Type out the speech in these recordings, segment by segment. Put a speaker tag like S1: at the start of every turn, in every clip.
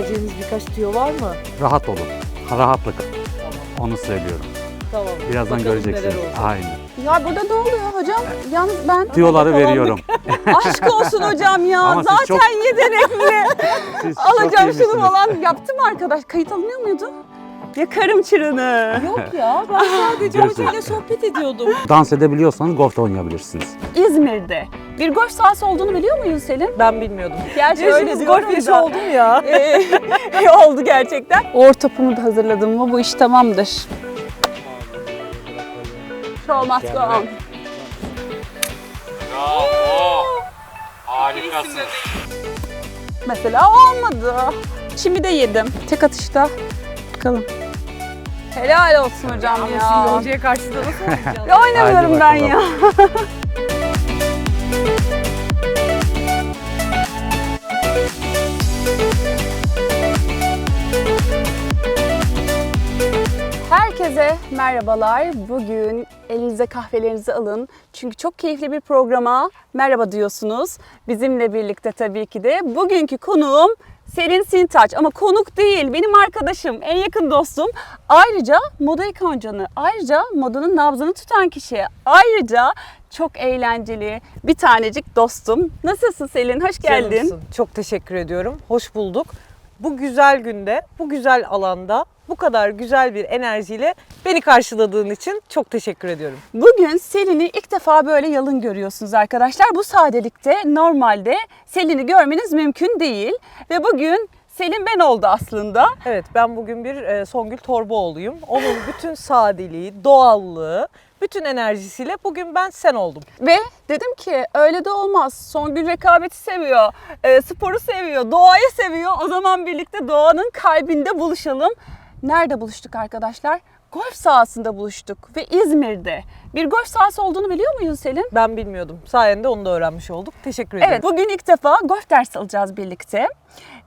S1: Vereceğiniz birkaç tüyo var mı?
S2: Rahat olun. Rahatlık. Onu söylüyorum.
S1: Tamam.
S2: Birazdan
S1: Bakalım
S2: göreceksiniz. Aynen.
S3: Ya burada ne oluyor hocam? Yalnız ben
S2: Tüyoları veriyorum.
S3: aşk olsun hocam ya.
S2: Ama
S3: Zaten
S2: çok-
S3: yetenekli. Alacağım şunu falan. Yaptım arkadaş. Kayıt alınıyor muydu? Yakarım çırını.
S1: Yok ya ben sadece hocayla sohbet ediyordum.
S2: Dans edebiliyorsanız golf de oynayabilirsiniz.
S3: İzmir'de bir golf sahası olduğunu biliyor muydun Selim?
S1: Ben bilmiyordum.
S3: Gerçi öyle
S1: Yaşınız
S3: diyorum
S1: golf yaşı
S3: da.
S1: oldum ya.
S3: Ee, oldu gerçekten. Or topumu da hazırladım mı bu iş tamamdır. Show must go on.
S4: Bravo. Harikasın.
S3: Mesela olmadı. Şimdi de yedim. Tek atışta. Bakalım. Helal olsun hocam ya.
S1: hocaya karşı da nasıl oynayacağız?
S3: Ya oynamıyorum ben ya. Herkese merhabalar. Bugün elinize kahvelerinizi alın. Çünkü çok keyifli bir programa merhaba diyorsunuz. Bizimle birlikte tabii ki de. Bugünkü konuğum Selin Sintaç ama konuk değil benim arkadaşım, en yakın dostum. Ayrıca moda ikoncanı, ayrıca modanın nabzını tutan kişi, ayrıca çok eğlenceli bir tanecik dostum. Nasılsın Selin? Hoş geldin.
S1: Canımsın. Çok teşekkür ediyorum. Hoş bulduk. Bu güzel günde, bu güzel alanda, bu kadar güzel bir enerjiyle beni karşıladığın için çok teşekkür ediyorum.
S3: Bugün Selin'i ilk defa böyle yalın görüyorsunuz arkadaşlar. Bu sadelikte normalde Selin'i görmeniz mümkün değil. Ve bugün Selin ben oldu aslında.
S1: Evet ben bugün bir e, Songül Torbaoğlu'yum. Onun bütün sadeliği, doğallığı, bütün enerjisiyle bugün ben sen oldum.
S3: Ve dedim ki öyle de olmaz. Songül rekabeti seviyor, e, sporu seviyor, doğayı seviyor. O zaman birlikte doğanın kalbinde buluşalım. Nerede buluştuk arkadaşlar? Golf sahasında buluştuk ve İzmir'de. Bir golf sahası olduğunu biliyor muydun Selin?
S1: Ben bilmiyordum. Sayende onu da öğrenmiş olduk. Teşekkür ederim.
S3: Evet, bugün ilk defa golf dersi alacağız birlikte.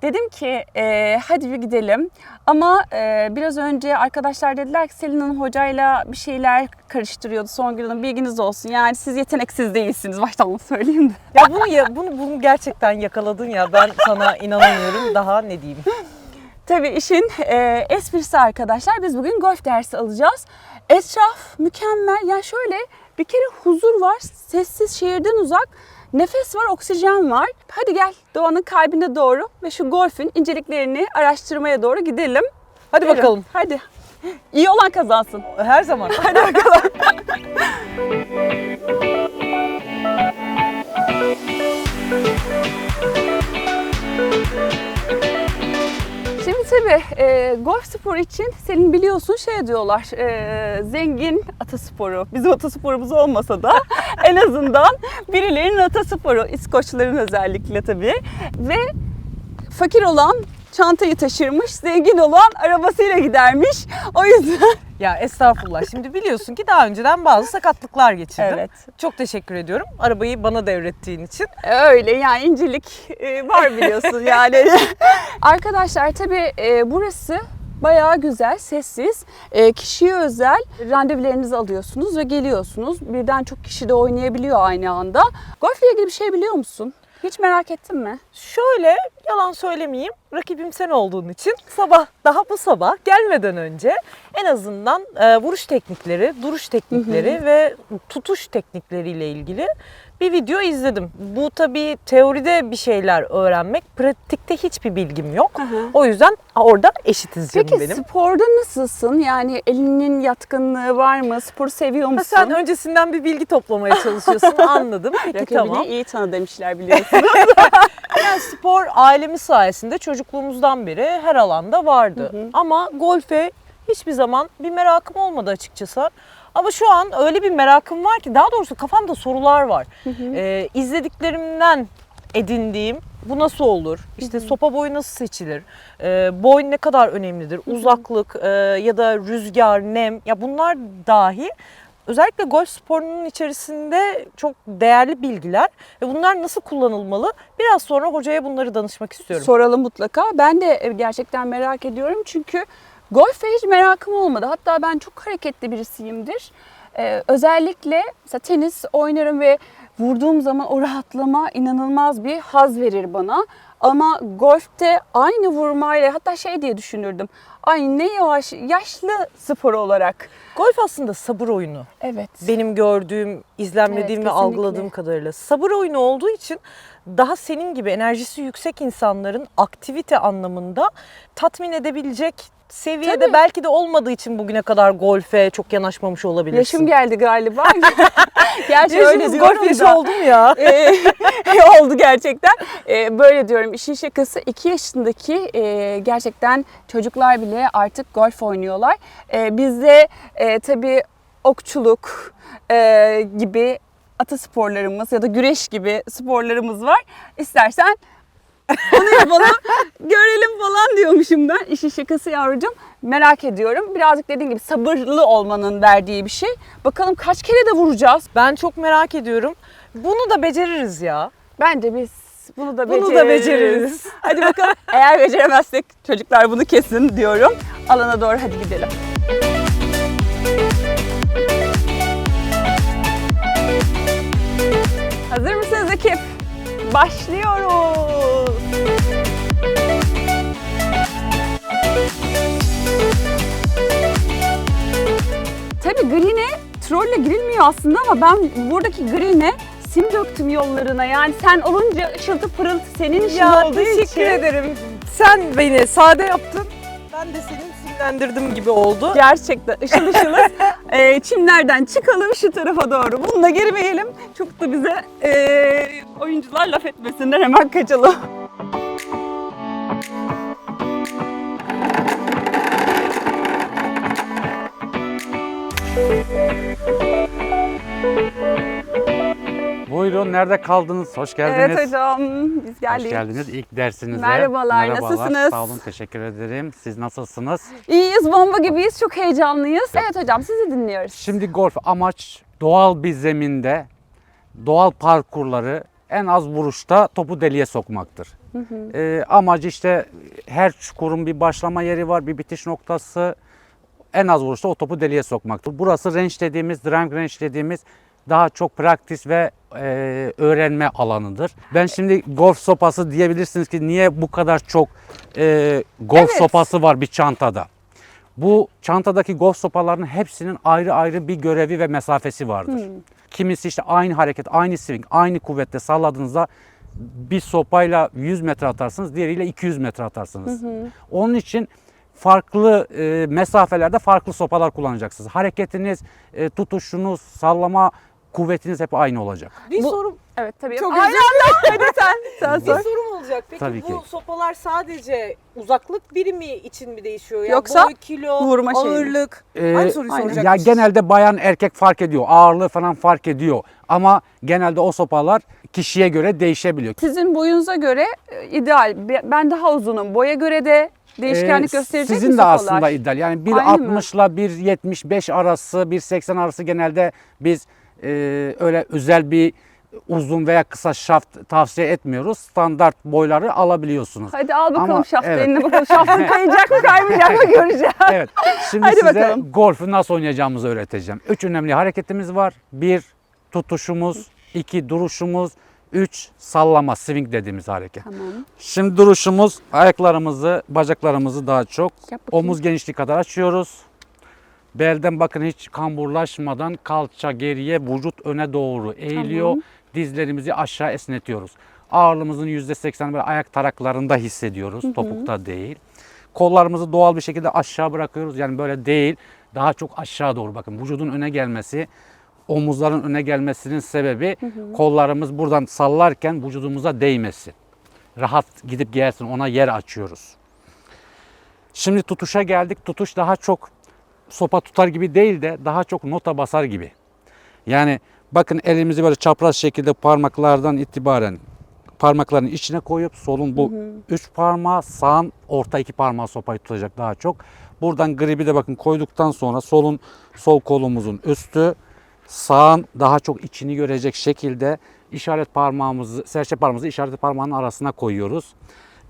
S3: Dedim ki e, hadi bir gidelim. Ama e, biraz önce arkadaşlar dediler ki Selin Hanım hocayla bir şeyler karıştırıyordu. Songül Hanım bilginiz olsun. Yani siz yeteneksiz değilsiniz. Baştan onu söyleyeyim de.
S1: Ya bunu ya bunu bunu gerçekten yakaladın ya. Ben sana inanamıyorum. Daha ne diyeyim?
S3: Tabii işin e, esprisi arkadaşlar. Biz bugün golf dersi alacağız. Etraf mükemmel. Yani şöyle bir kere huzur var. Sessiz şehirden uzak. Nefes var, oksijen var. Hadi gel doğanın kalbine doğru ve şu golfün inceliklerini araştırmaya doğru gidelim.
S1: Hadi
S3: Buyurun,
S1: bakalım.
S3: Hadi. İyi olan kazansın.
S1: Her zaman.
S3: Hadi bakalım. Tabii e, golf sporu için senin biliyorsun şey diyorlar e, zengin atasporu. Bizim atasporumuz olmasa da en azından birilerinin atasporu. İskoçların özellikle tabii. Ve fakir olan çantayı taşırmış, zengin olan arabasıyla gidermiş. O yüzden
S1: Ya estağfurullah. Şimdi biliyorsun ki daha önceden bazı sakatlıklar geçirdim.
S3: Evet.
S1: Çok teşekkür ediyorum. Arabayı bana devrettiğin için.
S3: Öyle yani incelik e, var biliyorsun yani. Arkadaşlar tabii e, burası bayağı güzel, sessiz. E, kişiye özel randevularınızı alıyorsunuz ve geliyorsunuz. Birden çok kişi de oynayabiliyor aynı anda. Golfle ilgili bir şey biliyor musun? Hiç merak ettin mi?
S1: Şöyle yalan söylemeyeyim. Rakibim sen olduğun için sabah daha bu sabah gelmeden önce en azından e, vuruş teknikleri, duruş teknikleri ve tutuş teknikleriyle ilgili bir video izledim. Bu tabii teoride bir şeyler öğrenmek, pratikte hiçbir bilgim yok. O yüzden orada eşitiz canım
S3: Peki
S1: benim.
S3: sporda nasılsın? Yani elinin yatkınlığı var mı? Sporu seviyor
S1: Ha,
S3: musun?
S1: sen öncesinden bir bilgi toplamaya çalışıyorsun anladım. Peki
S3: Rakibini
S1: tamam.
S3: iyi tanı demişler biliyorsun.
S1: Yani spor ailemiz sayesinde çocukluğumuzdan beri her alanda vardı. Ama golfe hiçbir zaman bir merakım olmadı açıkçası. Ama şu an öyle bir merakım var ki daha doğrusu kafamda sorular var. Ee, izlediklerimden edindiğim bu nasıl olur? İşte sopa boyu nasıl seçilir? Ee, boy ne kadar önemlidir? Uzaklık e, ya da rüzgar, nem ya bunlar dahi özellikle golf sporunun içerisinde çok değerli bilgiler ve bunlar nasıl kullanılmalı? Biraz sonra hocaya bunları danışmak istiyorum.
S3: Soralım mutlaka. Ben de gerçekten merak ediyorum çünkü golfe hiç merakım olmadı. Hatta ben çok hareketli birisiyimdir. Ee, özellikle mesela tenis oynarım ve vurduğum zaman o rahatlama inanılmaz bir haz verir bana. Ama golfte aynı vurmayla hatta şey diye düşünürdüm. Ay ne yavaş, yaşlı spor olarak.
S1: Golf aslında sabır oyunu.
S3: Evet.
S1: Benim gördüğüm, izlemlediğim
S3: Evet,
S1: ve algıladığım kadarıyla. Sabır oyunu olduğu için daha senin gibi enerjisi yüksek insanların aktivite anlamında tatmin edebilecek seviyede
S3: Tabii.
S1: belki de olmadığı için bugüne kadar golfe çok yanaşmamış olabilirsin.
S3: Yaşım geldi galiba. Gerçi öyle
S1: Yaşınız
S3: diyorum
S1: golf yaşı
S3: da.
S1: oldu mu ya?
S3: Ee, oldu gerçekten. Ee, böyle diyorum işin şakası 2 yaşındaki e, gerçekten çocuklar bile artık golf oynuyorlar. Ee, bizde e, tabii okçuluk e, gibi atasporlarımız ya da güreş gibi sporlarımız var. İstersen onu yapalım, görelim falan diyormuşum ben. İşin şakası yavrucuğum. Merak ediyorum. Birazcık dediğim gibi sabırlı olmanın verdiği bir şey. Bakalım kaç kere de vuracağız.
S1: Ben çok merak ediyorum. Bunu da beceririz ya.
S3: Bence biz bunu da
S1: Bunu
S3: beceririz.
S1: da beceririz.
S3: Hadi bakalım. Eğer beceremezsek çocuklar bunu kesin diyorum. Alana doğru hadi gidelim. Hazır mısınız ekip? Başlıyoruz. Tabii green'e trolle girilmiyor aslında ama ben buradaki green'e sim döktüm yollarına. Yani sen olunca ışıltı pırıltı senin işin
S1: Ya
S3: olduğu
S1: teşekkür
S3: için.
S1: ederim. Sen beni sade yaptın. Ben de seni simlendirdim gibi oldu.
S3: Gerçekten ışıl ışılız. Ee, çimlerden çıkalım şu tarafa doğru. Bununla girmeyelim. Çok da bize ee, oyuncular laf etmesinler hemen kaçalım.
S2: Buyurun nerede kaldınız? Hoş geldiniz.
S3: Evet hocam biz
S2: Hoş
S3: geldik.
S2: geldiniz ilk dersinize.
S3: Merhabalar, nasılsınız?
S2: Sağ olun, teşekkür ederim. Siz nasılsınız?
S3: İyiyiz bomba gibiyiz çok heyecanlıyız. Evet hocam sizi dinliyoruz.
S2: Şimdi golf amaç doğal bir zeminde doğal parkurları en az vuruşta topu deliğe sokmaktır. Ee, amacı işte her çukurun bir başlama yeri var, bir bitiş noktası. En az vuruşta o topu deliğe sokmaktır. Burası range dediğimiz, driving range dediğimiz daha çok praktis ve e, öğrenme alanıdır. Ben şimdi golf sopası diyebilirsiniz ki niye bu kadar çok e, golf
S3: Evet.
S2: sopası var bir çantada? Bu çantadaki golf sopalarının hepsinin ayrı ayrı bir görevi ve mesafesi vardır. Kimisi işte aynı hareket, aynı swing, aynı kuvvetle salladığınızda bir sopayla 100 metre atarsınız, diğeriyle 200 metre atarsınız. Onun için farklı e, mesafelerde farklı sopalar kullanacaksınız. Hareketiniz, e, tutuşunuz, sallama kuvvetiniz hep aynı olacak.
S1: Bir
S3: Bu-
S1: sorum
S3: Evet tabii.
S1: Çok
S3: anda. Hadi sen, sen
S1: bir
S3: sor.
S1: sorum olacak. Peki
S2: Tabii
S1: bu
S2: ki.
S1: sopalar sadece uzaklık birimi için mi değişiyor? Yani
S3: Yoksa
S1: boy, kilo,
S3: vurma şeyi mi?
S1: ağırlık.
S2: Ee,
S1: Aynı soruyu
S3: aynen.
S1: soracakmış.
S2: Ya genelde bayan erkek fark ediyor. Ağırlığı falan fark ediyor. Ama genelde o sopalar kişiye göre değişebiliyor.
S3: Sizin boyunuza göre e, ideal. Be- Ben daha uzunum. Boya göre de değişkenlik
S2: Ee,
S3: gösterecek
S2: Sizin
S3: mi
S2: de aslında ideal. Yani
S3: Aynı mı?
S2: 1.60 ile 1.75 arası, 1.80 arası genelde biz e, öyle özel bir uzun veya kısa şaft tavsiye etmiyoruz. Standart boyları alabiliyorsunuz.
S3: Hadi al bakalım
S2: Ama
S3: şaftı
S2: evet.
S3: eline bakalım. Şaftın kayacak mı kaymayacak mı göreceğiz.
S2: Evet. Şimdi
S3: Hadi
S2: size
S3: bakalım.
S2: golfü nasıl oynayacağımızı öğreteceğim. Üç önemli hareketimiz var. Bir tutuşumuz, iki duruşumuz, üç sallama, swing dediğimiz hareket.
S3: Tamam.
S2: Şimdi duruşumuz ayaklarımızı, bacaklarımızı daha çok omuz genişliği kadar açıyoruz. Belden bakın hiç kamburlaşmadan kalça geriye, vücut öne doğru eğiliyor.
S3: Tamam.
S2: Dizlerimizi aşağı esnetiyoruz. Ağırlığımızın %80'i böyle ayak taraklarında hissediyoruz. Topukta değil. Kollarımızı doğal bir şekilde aşağı bırakıyoruz. Yani böyle değil. Daha çok aşağı doğru bakın. Vücudun öne gelmesi, omuzların öne gelmesinin sebebi kollarımız buradan sallarken vücudumuza değmesin. Rahat gidip gelsin ona yer açıyoruz. Şimdi tutuşa geldik. Tutuş daha çok sopa tutar gibi değil de daha çok nota basar gibi. Yani bakın elimizi böyle çapraz şekilde parmaklardan itibaren parmakların içine koyup solun bu üç parmağı sağın orta iki parmağı sopayı tutacak daha çok. Buradan gribi de bakın koyduktan sonra solun sol kolumuzun üstü sağın daha çok içini görecek şekilde işaret parmağımızı serçe parmağımızı işaret parmağının arasına koyuyoruz.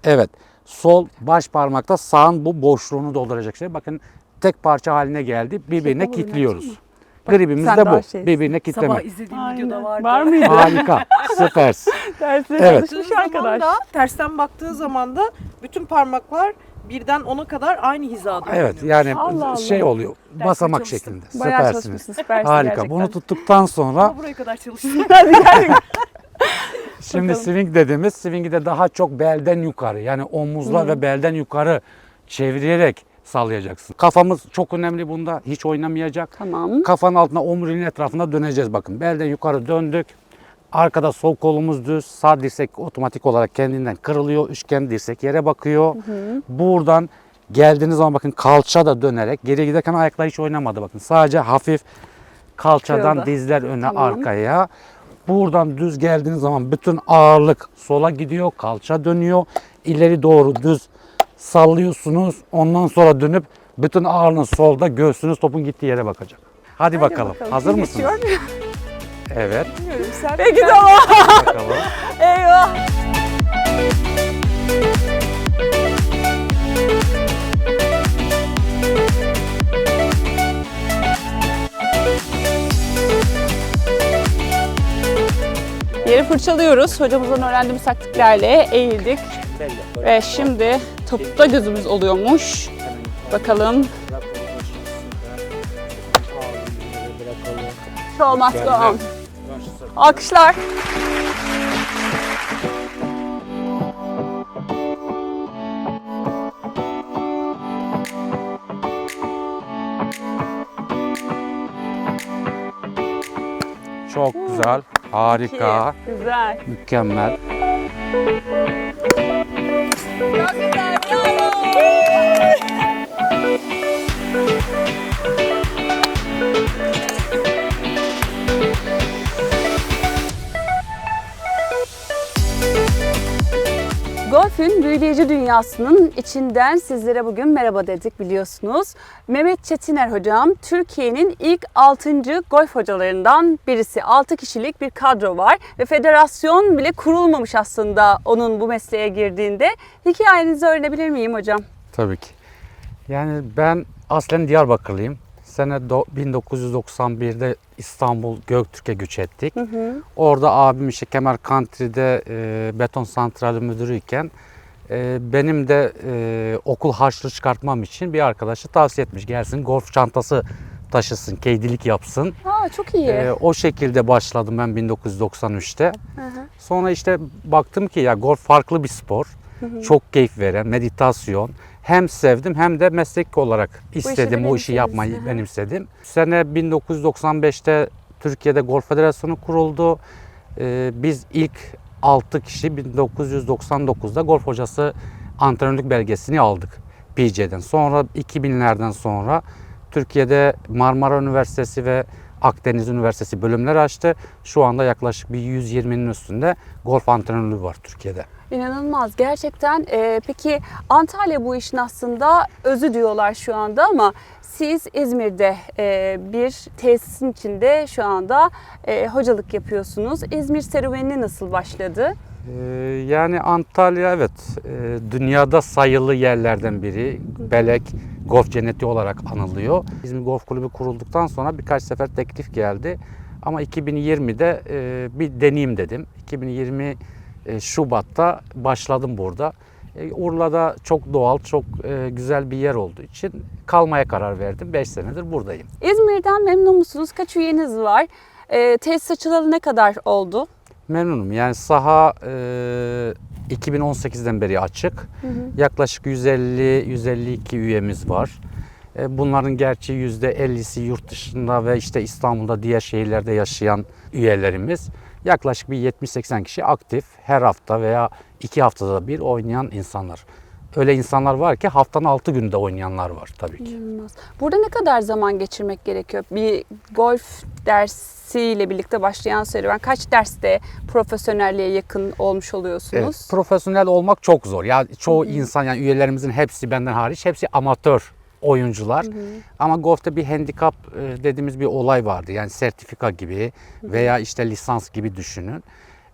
S2: Evet. Sol baş parmakta sağın bu boşluğunu dolduracak şey. Bakın tek parça haline geldi. Birbirine
S3: Şey,
S2: kilitliyoruz. Gribimiz de bu.
S3: şeysin.
S2: Birbirine kilitleme.
S1: Sabah izlediğim
S3: Aynen.
S1: videoda vardı.
S3: Var mıydı?
S2: Harika. Süpersin.
S3: Dersine
S2: Evet.
S3: çalışmış arkadaş.
S1: da tersten baktığı zaman da bütün parmaklar birden ona kadar aynı hizada.
S2: Evet yani
S3: Allah Allah.
S2: şey oluyor basamak
S1: çalıştım.
S2: şeklinde.
S3: Bayağı
S2: Süpersiniz.
S3: çalışmışsın, süpersin
S2: Harika.
S3: gerçekten.
S2: Bunu tuttuktan sonra
S1: Ama buraya kadar çalıştım.
S2: Şimdi swing dediğimiz swing'i de daha çok belden yukarı yani omuzlar ve belden yukarı çevirerek sallayacaksın. Kafamız çok önemli bunda. Hiç oynamayacak.
S3: Tamam.
S2: Kafanın altına omuriliğin etrafında döneceğiz bakın. Belden yukarı döndük. Arkada sol kolumuz düz. Sağ dirsek otomatik olarak kendinden kırılıyor. Üçgen dirsek yere bakıyor. Buradan geldiğiniz zaman bakın kalça da dönerek geri giderken ayaklar hiç oynamadı bakın. Sadece hafif kalçadan
S3: Kırıldı.
S2: dizler öne
S3: Tamam.
S2: arkaya. Buradan düz geldiğiniz zaman bütün ağırlık sola gidiyor. Kalça dönüyor. İleri doğru düz sallıyorsunuz. Ondan sonra dönüp bütün ağırlığınız solda göğsünüz topun gittiği yere bakacak. Hadi, bakalım. Hazır
S3: Kim
S2: mısınız?
S3: geçiyor?
S2: Evet.
S3: Peki tamam.
S2: Bakalım.
S3: Eyvah. Yeri fırçalıyoruz. Hocamızdan öğrendiğimiz taktiklerle eğildik. Ve şimdi topukta gözümüz oluyormuş. Bakalım. Show must go on. Alkışlar.
S2: Çok güzel. Harika.
S3: Güzel.
S2: Mükemmel.
S3: Golf'ün büyüleyici dünyasının içinden sizlere bugün merhaba dedik biliyorsunuz. Mehmet Çetiner hocam Türkiye'nin ilk 6. golf hocalarından birisi. 6 kişilik bir kadro var ve federasyon bile kurulmamış aslında onun bu mesleğe girdiğinde. Hikayenizi öğrenebilir miyim hocam?
S2: Tabii ki. Yani ben aslen Diyarbakırlıyım. Sene do- 1991'de İstanbul Göktürk'e göç ettik. Orada abim işte Kemer Country'de e, beton santrali müdürüyken e, benim de e, okul harçlığı çıkartmam için bir arkadaşı tavsiye etmiş. Gelsin golf çantası taşısın, keydilik yapsın.
S3: Aa çok iyi.
S2: E, o şekilde başladım ben 1993'te. Sonra işte baktım ki ya golf farklı bir spor. Çok keyif veren, meditasyon. Hem sevdim hem de meslek olarak istedim bu işi yapmayı
S3: benimsediniz. Hı hı.
S2: benimsedim. Sene 1995'te Türkiye'de Golf Federasyonu kuruldu. Ee, biz ilk 6 kişi 1999'da golf hocası antrenörlük belgesini aldık PC'den. Sonra 2000'lerden sonra Türkiye'de Marmara Üniversitesi ve Akdeniz Üniversitesi bölümler açtı. Şu anda yaklaşık bir 120'nin üstünde golf antrenörlüğü var Türkiye'de.
S3: İnanılmaz gerçekten. Ee, peki Antalya bu işin aslında özü diyorlar şu anda ama siz İzmir'de e, bir tesisin içinde şu anda e, hocalık yapıyorsunuz. İzmir serüveni nasıl başladı?
S2: Ee, Yani Antalya evet e, dünyada sayılı yerlerden biri. Belek Golf Cenneti olarak anılıyor. İzmir Golf Kulübü kurulduktan sonra birkaç sefer teklif geldi. Ama 2020'de e, bir deneyeyim dedim. 2020 e, Şubat'ta başladım burada. E, Urla'da çok doğal, çok e, güzel bir yer olduğu için kalmaya karar verdim. 5 senedir buradayım.
S3: İzmir'den memnun musunuz? Kaç üyeniz var? E, tesis açılalı ne kadar oldu?
S2: Memnunum. Yani saha e, 2018'den beri açık. Yaklaşık 150-152 üyemiz var. E, bunların gerçi %50'si yurt dışında ve işte İstanbul'da diğer şehirlerde yaşayan üyelerimiz. Yaklaşık bir 70-80 kişi aktif. Her hafta veya iki haftada bir oynayan insanlar. Öyle insanlar var ki haftanın 6 günde oynayanlar var tabii ki.
S3: İnanılmaz. Burada ne kadar zaman geçirmek gerekiyor? Bir golf dersiyle birlikte başlayan serüven kaç derste profesyonelliğe yakın olmuş oluyorsunuz?
S2: Evet, profesyonel olmak çok zor. Ya çoğu insan yani üyelerimizin hepsi benden hariç hepsi amatör oyuncular. Ama golfte bir handikap e, dediğimiz bir olay vardı. Yani sertifika gibi veya işte lisans gibi düşünün.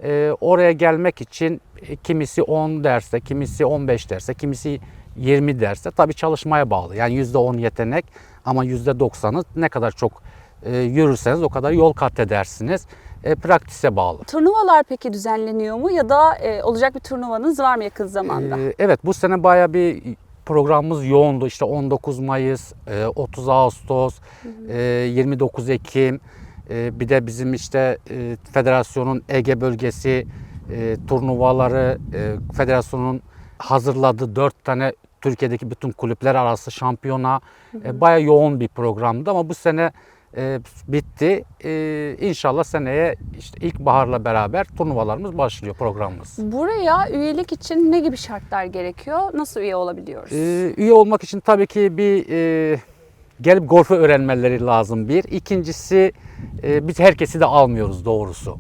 S2: E, oraya gelmek için e, kimisi 10 derste, kimisi 15 derste, kimisi 20 derste tabii çalışmaya bağlı. Yani %10 yetenek ama %90'ı ne kadar çok e, yürürseniz o kadar yol kat edersiniz. E, praktise bağlı.
S3: Turnuvalar peki düzenleniyor mu ya da e, olacak bir turnuvanız var mı yakın zamanda?
S2: Ee, evet bu sene baya bir programımız yoğundu. İşte 19 Mayıs, e, 30 Ağustos, e, 29 Ekim. e, Bir de bizim işte e, federasyonun Ege bölgesi e, turnuvaları, e, federasyonun hazırladığı 4 tane Türkiye'deki bütün kulüpler arası şampiyona e, baya yoğun bir programdı ama bu sene e, bitti. E, inşallah seneye işte ilkbaharla beraber turnuvalarımız başlıyor programımız.
S3: Buraya üyelik için ne gibi şartlar gerekiyor? Nasıl üye olabiliyoruz?
S2: Ee, üye olmak için tabii ki bir e, gelip golfü öğrenmeleri lazım bir. İkincisi e, biz herkesi de almıyoruz doğrusu.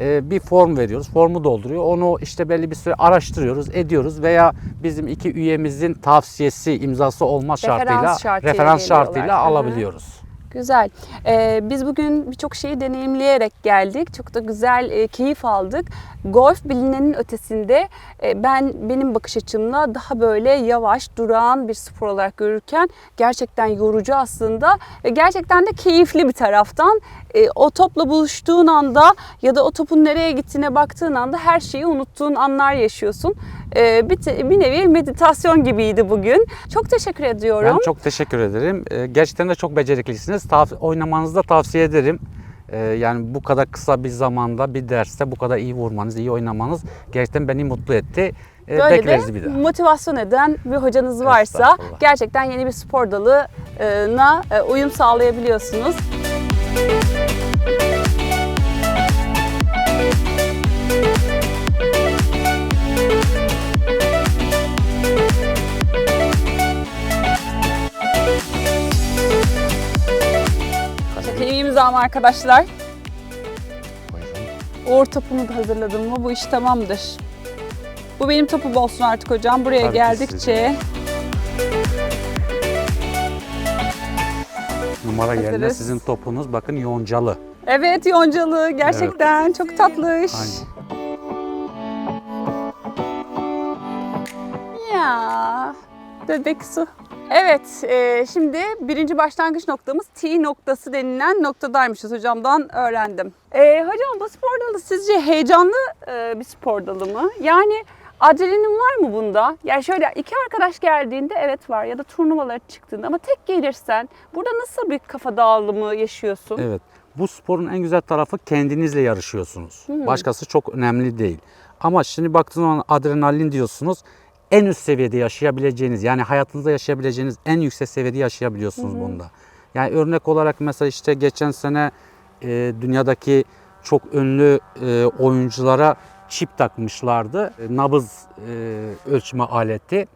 S2: E, bir form veriyoruz, formu dolduruyor. Onu işte belli bir süre araştırıyoruz, ediyoruz veya bizim iki üyemizin tavsiyesi, imzası olma şartıyla,
S3: şartıyla
S2: referans şartıyla
S3: Hı hı.
S2: alabiliyoruz.
S3: Güzel. Ee, biz bugün birçok şeyi deneyimleyerek geldik. Çok da güzel, e, keyif aldık. Golf bilinenin ötesinde e, ben benim bakış açımla daha böyle yavaş, durağan bir spor olarak görürken gerçekten yorucu aslında ve gerçekten de keyifli bir taraftan. E, o topla buluştuğun anda ya da o topun nereye gittiğine baktığın anda her şeyi unuttuğun anlar yaşıyorsun. E, bir, bir nevi meditasyon gibiydi bugün. Çok teşekkür ediyorum.
S2: Ben çok teşekkür ederim. Ee, Gerçekten de çok beceriklisiniz. Tav- oynamanızı da tavsiye ederim. Ee, Yani bu kadar kısa bir zamanda bir derste bu kadar iyi vurmanız, iyi oynamanız gerçekten beni mutlu etti. Ee,
S3: Böyle
S2: Bekleriz
S3: de
S2: bir daha.
S3: motivasyon eden bir hocanız varsa gerçekten yeni bir spor dalına e, uyum sağlayabiliyorsunuz. Çekeyim imzamı arkadaşlar. Uğur topunu da hazırladım mı bu iş tamamdır. Bu benim topum olsun artık hocam. Buraya
S2: Tabii
S3: geldikçe
S2: Numara yerine
S3: Hazırız.
S2: sizin topunuz bakın yoncalı.
S3: Evet yoncalı gerçekten çok tatlış.
S2: Aynen.
S3: Ya bebek su. Evet e, şimdi birinci başlangıç noktamız T noktası denilen noktadaymışız hocamdan öğrendim. E, hocam bu spor dalı sizce heyecanlı e, bir spor dalı mı? Yani adrenalin var mı bunda? Yani şöyle iki arkadaş geldiğinde evet var ya da turnuvalara çıktığında ama tek gelirsen burada nasıl bir kafa dağılımı yaşıyorsun?
S2: Evet. Bu sporun en güzel tarafı kendinizle yarışıyorsunuz. Başkası çok önemli değil. Ama şimdi baktığınız zaman adrenalin diyorsunuz. En üst seviyede yaşayabileceğiniz yani hayatınızda yaşayabileceğiniz en yüksek seviyede yaşayabiliyorsunuz bunda. Yani örnek olarak mesela işte geçen sene e, dünyadaki çok ünlü e, oyunculara çip takmışlardı. E, Nabız e, ölçme aleti.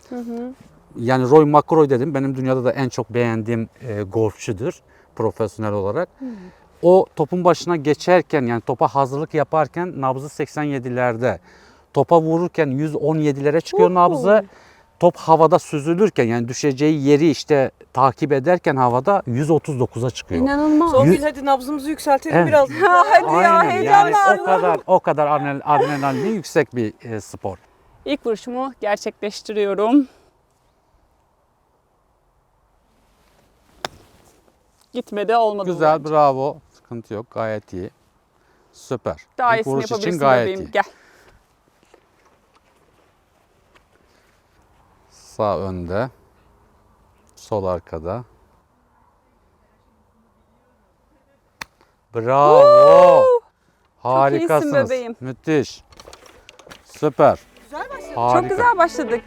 S2: Yani Roy McIlroy dedim. Benim dünyada da en çok beğendiğim e, golfçüdür profesyonel olarak. O topun başına geçerken yani topa hazırlık yaparken nabzı 87'lerde. Topa vururken 117'lere çıkıyor
S3: Uhu.
S2: nabzı. Top havada süzülürken yani düşeceği yeri işte takip ederken havada 139'a çıkıyor.
S3: İnanılmaz.
S1: Songül hadi nabzımızı yükseltelim
S2: Evet.
S1: biraz.
S3: Hadi ya
S2: Aynen yani
S3: heyecanlandım.
S2: o kadar o kadar adrenal- adrenalini yüksek bir e, spor.
S3: İlk vuruşumu gerçekleştiriyorum. Gitmedi olmadı. bu
S2: Güzel
S3: bence.
S2: bravo. Sıkıntı yok gayet iyi. Süper.
S3: Daha
S2: İlk
S3: iyisini
S2: vuruş için
S3: yapabilirsin
S2: gayet
S3: bebeğim.
S2: iyi.
S3: Gel.
S2: Sağ önde. Sol arkada. Bravo. Harikasınız.
S3: bebeğim.
S2: Müthiş. Süper.
S1: Güzel başladı.
S2: Harika.
S3: Çok güzel başladık.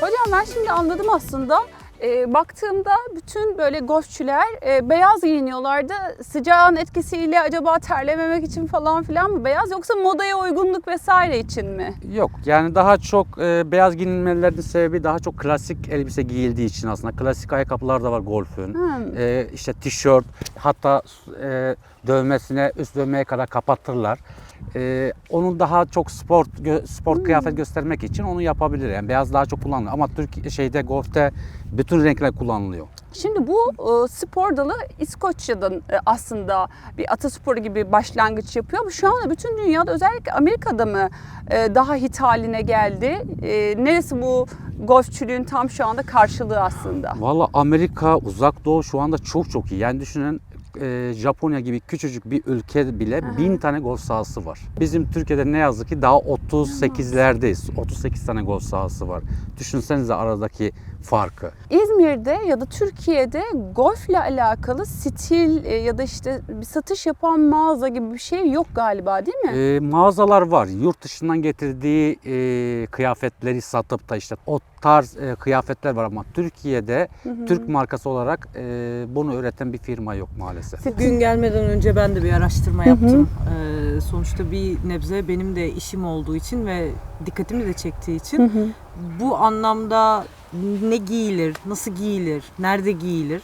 S3: Hocam ben şimdi anladım aslında. Ee, baktığımda bütün böyle golfçüler e, beyaz giyiniyorlardı. Sıcağın etkisiyle acaba terlememek için falan filan mı beyaz yoksa modaya uygunluk vesaire için mi?
S2: Yok yani daha çok e, beyaz giyinmelerinin sebebi daha çok klasik elbise giyildiği için aslında. Klasik ayakkabılar da var golfün.
S3: Hmm.
S2: E, işte tişört hatta e, dövmesine üst dövmeye kadar kapatırlar. E, onun daha çok sport gö- sport kıyafet göstermek için onu yapabilir. Yani beyaz daha çok kullanılır. Ama Türk şeyde golfte Bütün renkler kullanılıyor.
S3: Şimdi bu e, spor dalı İskoçya'dan e, aslında bir atasporu gibi başlangıç yapıyor. Ama şu anda bütün dünyada özellikle Amerika'da mı e, daha hit haline geldi? E, neresi bu golfçülüğün tam şu anda karşılığı aslında?
S2: Valla Amerika, Uzak Doğu şu anda çok çok iyi. Yani düşünün e, Japonya gibi küçücük bir ülke bile bin tane golf sahası var. Bizim Türkiye'de ne yazık ki daha 38'lerdeyiz. 38 tane golf sahası var. Düşünsenize aradaki farkı.
S3: İzmir'de ya da Türkiye'de golfle alakalı stil e, ya da işte bir satış yapan mağaza gibi bir şey yok galiba değil mi?
S2: E, mağazalar var. Yurt dışından getirdiği e, kıyafetleri satıp da işte o tarz e, kıyafetler var ama Türkiye'de Türk markası olarak e, bunu üreten bir firma yok maalesef.
S1: Gün gelmeden önce ben de bir araştırma yaptım. Ee, sonuçta bir nebze benim de işim olduğu için ve dikkatimi de çektiği için bu anlamda ne giyilir, nasıl giyilir, nerede giyilir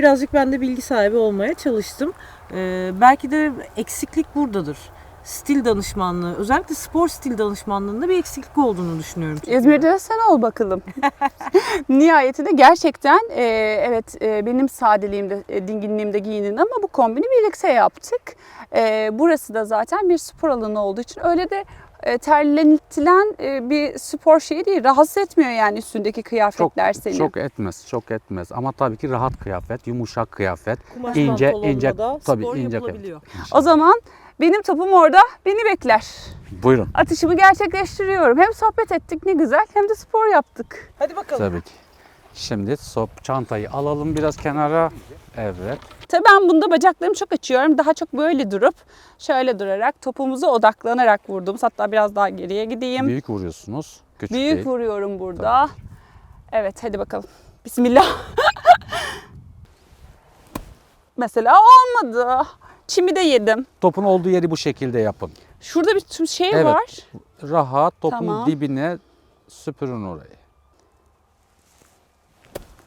S1: birazcık ben de bilgi sahibi olmaya çalıştım. Ee, belki de eksiklik buradadır. Stil danışmanlığı, özellikle spor stil danışmanlığında bir eksiklik olduğunu düşünüyorum.
S3: İzmir'de de sen ol bakalım. Nihayetinde gerçekten e, evet e, benim sadeliğimde, e, dinginliğimde giyinin ama bu kombini birlikte yaptık. E, burası da zaten bir spor alanı olduğu için öyle de terletilen e, bir spor şeyi değil. Rahatsız etmiyor yani üstündeki
S2: Çok
S3: kıyafetler seni.
S2: çok etmez, çok etmez. Ama tabii ki rahat kıyafet, yumuşak kıyafet,
S1: Kumaş
S2: ince ince
S1: da
S2: tabii
S1: spor
S2: ince
S1: yapılabiliyor.
S2: kıyafet.
S3: O zaman benim topum orada beni bekler.
S2: Buyurun.
S3: Atışımı gerçekleştiriyorum. Hem sohbet ettik ne güzel hem de spor yaptık.
S1: Hadi bakalım.
S2: Tabii ki. Şimdi sop çantayı alalım biraz kenara. Evet.
S3: Tabii ben bunda bacaklarımı çok açıyorum. Daha çok böyle durup şöyle durarak topumuza odaklanarak vurdum. Hatta biraz daha geriye gideyim. Büyük,
S2: Büyük vuruyorsunuz. Küçük değil.
S3: vuruyorum burada. Evet hadi bakalım. Bismillah. Mesela olmadı. Çimi de yedim.
S2: Topun olduğu yeri bu şekilde yapın.
S3: Şurada bir şey
S2: Evet.
S3: var.
S2: Rahat topun
S3: Tamam.
S2: dibine süpürün orayı.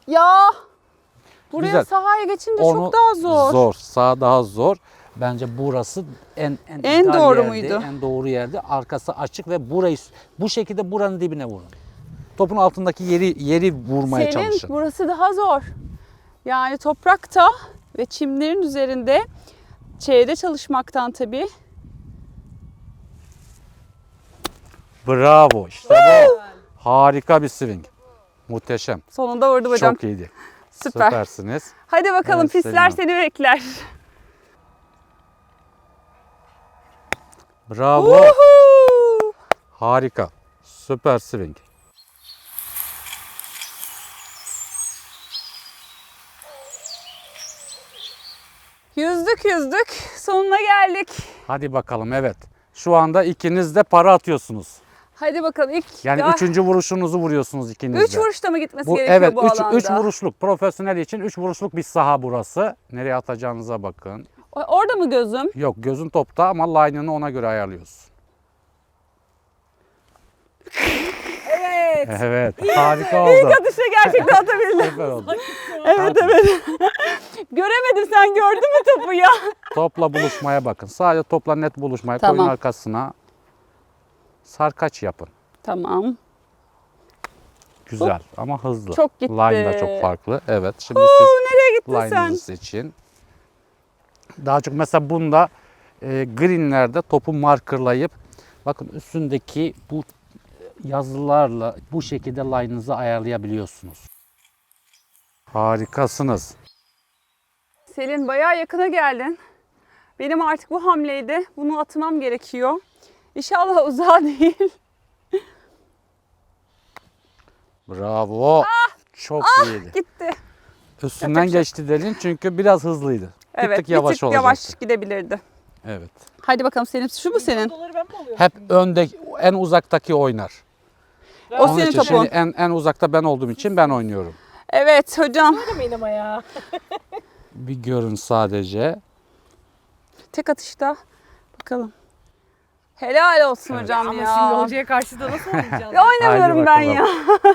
S3: Ya buraya
S2: Güzel.
S3: sahaya geçince
S2: Onu
S3: çok daha zor.
S2: Zor. Sağ daha zor. Bence burası en en,
S3: En doğru
S2: yerde,
S3: muydu?
S2: En doğru yerde. Arkası açık ve burayı bu şekilde buranın dibine vurun. Topun altındaki yeri yeri vurmaya
S3: Senin
S2: çalışın.
S3: burası daha zor. Yani toprakta ve çimlerin üzerinde çeyde çalışmaktan tabii.
S2: Bravo. İşte bu. Harika bir swing. Muhteşem.
S3: Sonunda vurdum hocam.
S2: Çok iyiydi.
S3: Süper.
S2: Süpersiniz.
S3: Hadi bakalım
S2: Evet,
S3: pisler seni bekler.
S2: Bravo.
S3: Uhu!
S2: Harika. Süper swing.
S3: Yüzdük yüzdük sonuna geldik.
S2: Hadi bakalım evet. Şu anda ikiniz de para atıyorsunuz.
S3: Hadi bakalım ilk
S2: Yani
S3: ya,
S2: üçüncü vuruşunuzu vuruyorsunuz ikiniz de.
S3: üç vuruşta mı gitmesi
S2: Bu,
S3: gerekiyor
S2: evet,
S3: bu
S2: üç,
S3: alanda?
S2: üç vuruşluk. Profesyonel için üç vuruşluk bir saha burası. Nereye atacağınıza bakın.
S3: O- Orada mı gözüm?
S2: Yok gözün topta ama line'ını ona göre ayarlıyorsun.
S1: Evet.
S2: Evet harika oldu.
S3: Atışta gerçekten atabildim.
S2: Süper oldu.
S3: evet evet. Göremedim sen gördün mü topu ya?
S2: Topla buluşmaya bakın. Sadece topla net buluşmaya
S3: Tamam.
S2: koyun arkasına. Sarkaç yapın.
S3: Tamam.
S2: Güzel ama hızlı.
S3: Çok gitti.
S2: Line da çok farklı. Evet. Şimdi
S3: Oo,
S2: siz
S3: nereye gittin sen?
S2: seçin. Daha çok mesela bunda e, greenlerde topu markerlayıp bakın üstündeki bu yazılarla bu şekilde line'ınızı ayarlayabiliyorsunuz. Harikasınız.
S3: Selin bayağı yakına geldin. Benim artık bu hamleydi. Bunu atmam gerekiyor. İnşallah uzağa değil.
S2: Bravo. Çok iyiydi.
S3: Gitti.
S2: Üstünden geçti delin çünkü biraz hızlıydı. Bir
S3: Evet
S2: tık yavaş
S3: bir tık
S2: olacaktı.
S3: yavaş gidebilirdi.
S2: Evet.
S3: Hadi bakalım Selin şu mu senin?
S1: Doları ben mi alıyorum?
S2: Hep önde en uzaktaki oynar.
S3: O
S2: Onun
S3: senin
S2: için
S3: topun.
S2: şimdi en en uzakta ben olduğum için ben oynuyorum.
S3: Evet hocam.
S1: Ama ya.
S2: Bir görün sadece.
S3: Tek atışta. Bakalım. Helal olsun
S2: Evet.
S3: hocam
S1: Ama
S3: ya.
S1: şimdi hocaya karşı da nasıl oynayacağız?
S3: Ya oynamıyorum
S2: Haydi
S3: ben
S2: bakalım.
S3: ya.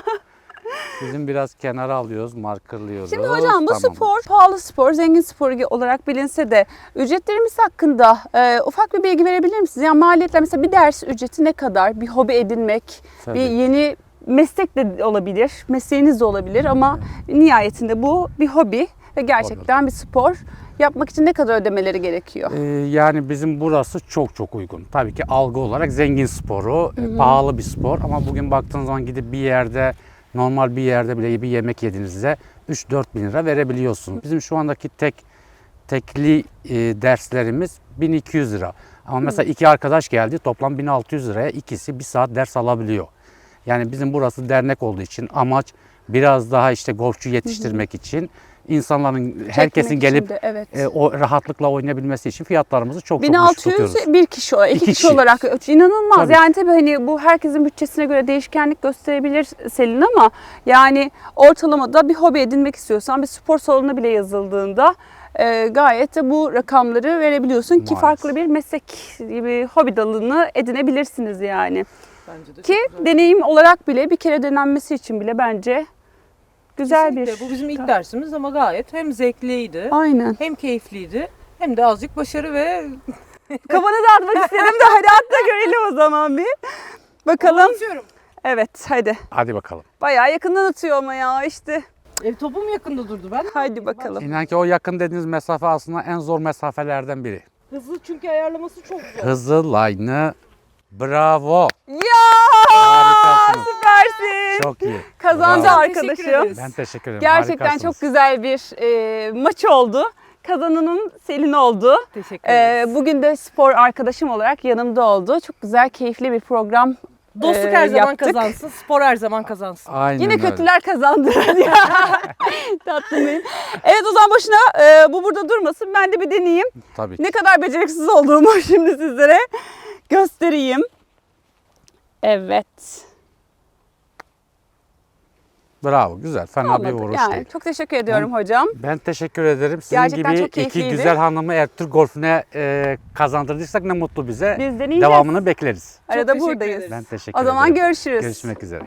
S2: Bizim biraz kenara alıyoruz, markerlıyoruz.
S3: Şimdi hocam bu
S2: Tamam.
S3: spor pahalı spor, zengin spor olarak bilinse de ücretlerimiz hakkında e, ufak bir bilgi verebilir misiniz? Yani maliyetler mesela bir ders ücreti ne kadar? Bir hobi edinmek,
S2: Tabii.
S3: bir yeni meslek de olabilir, mesleğiniz de olabilir ama nihayetinde bu bir hobi ve gerçekten bir spor. Yapmak için ne kadar ödemeleri gerekiyor?
S2: Ee, yani bizim burası çok çok uygun. Tabii ki algı olarak zengin sporu, e, pahalı bir spor ama bugün baktığınız zaman gidip bir yerde normal bir yerde bile bir yemek yediğinizde 3-4 bin lira verebiliyorsunuz. Bizim şu andaki tek tekli e, derslerimiz 1200 lira. Ama mesela iki arkadaş geldi toplam 1600 liraya ikisi bir saat ders alabiliyor. Yani bizim burası dernek olduğu için amaç biraz daha işte golfçu yetiştirmek için insanların herkesin
S3: Çekmek
S2: gelip
S3: için de, evet.
S2: e, o rahatlıkla oynayabilmesi için fiyatlarımızı çok çok düşük
S3: 1600
S2: tutuyoruz.
S3: bir kişi, o- iki,
S2: İki
S3: kişi,
S2: kişi.
S3: olarak inanılmaz.
S2: Tabii.
S3: Yani tabii hani bu herkesin bütçesine göre değişkenlik gösterebilir Selin ama yani ortalamada bir hobi edinmek istiyorsan bir spor salonuna bile yazıldığında e, gayet de bu rakamları verebiliyorsun ki
S2: Maalesef.
S3: farklı bir meslek gibi hobi dalını edinebilirsiniz yani.
S1: Bence de
S3: Ki deneyim olarak bile bir kere denenmesi için bile bence güzel bir.
S1: Bu bizim ilk dersimiz ama gayet hem zevkliydi,
S3: Aynen.
S1: hem keyifliydi, hem de azıcık başarı ve
S3: Kafanı dağıtmak istedim de hadi atla görelim o zaman bir. Bakalım.
S1: Atıyorum.
S3: Evet hadi.
S2: Hadi bakalım.
S3: Bayağı yakından atıyor ama ya işte.
S1: E, topum yakında durdu ben.
S3: Hadi bakalım.
S2: İnan ki o yakın dediğiniz mesafe aslında en zor mesafelerden biri.
S1: Hızlı çünkü ayarlaması çok zor.
S2: Hızlı line'ı bravo.
S3: Ya
S2: Harikasınız.
S3: süpersin.
S2: Çok iyi.
S3: Kazandı
S2: Bravo.
S3: Arkadaşım.
S2: Ben teşekkür ederim.
S3: Gerçekten
S2: Harikasınız.
S3: çok güzel bir e, maç oldu. Kazananın Selin oldu.
S1: Teşekkür
S3: E,
S1: ederiz.
S3: bugün de spor arkadaşım olarak yanımda oldu. Çok güzel, keyifli bir program
S1: Dostluk
S3: e,
S1: her zaman
S3: yaptık.
S1: kazansın, spor her zaman kazansın.
S2: Aynen
S3: Yine
S2: öyle.
S3: kötüler kazandı. Tatlım benim. Evet o zaman boşuna e, bu burada durmasın. Ben de bir deneyeyim.
S2: Tabii ki.
S3: Ne kadar beceriksiz olduğumu şimdi sizlere göstereyim. Evet.
S2: Bravo. Güzel. Fena bir
S3: Olmadı.
S2: vuruş
S3: Yani
S2: değil.
S3: çok teşekkür ediyorum hocam.
S2: Ben teşekkür ederim. Sizin
S3: Gerçekten
S2: gibi
S3: çok
S2: iki
S3: keyifliydi.
S2: güzel hanımı eğer Türk golfüne e, kazandırdıysak ne mutlu bize.
S3: Biz deneyeceğiz.
S2: Devamını bekleriz.
S3: Arada buradayız.
S1: ederiz.
S2: Ben teşekkür
S3: O zaman
S2: ederim.
S3: görüşürüz.
S2: Görüşmek üzere.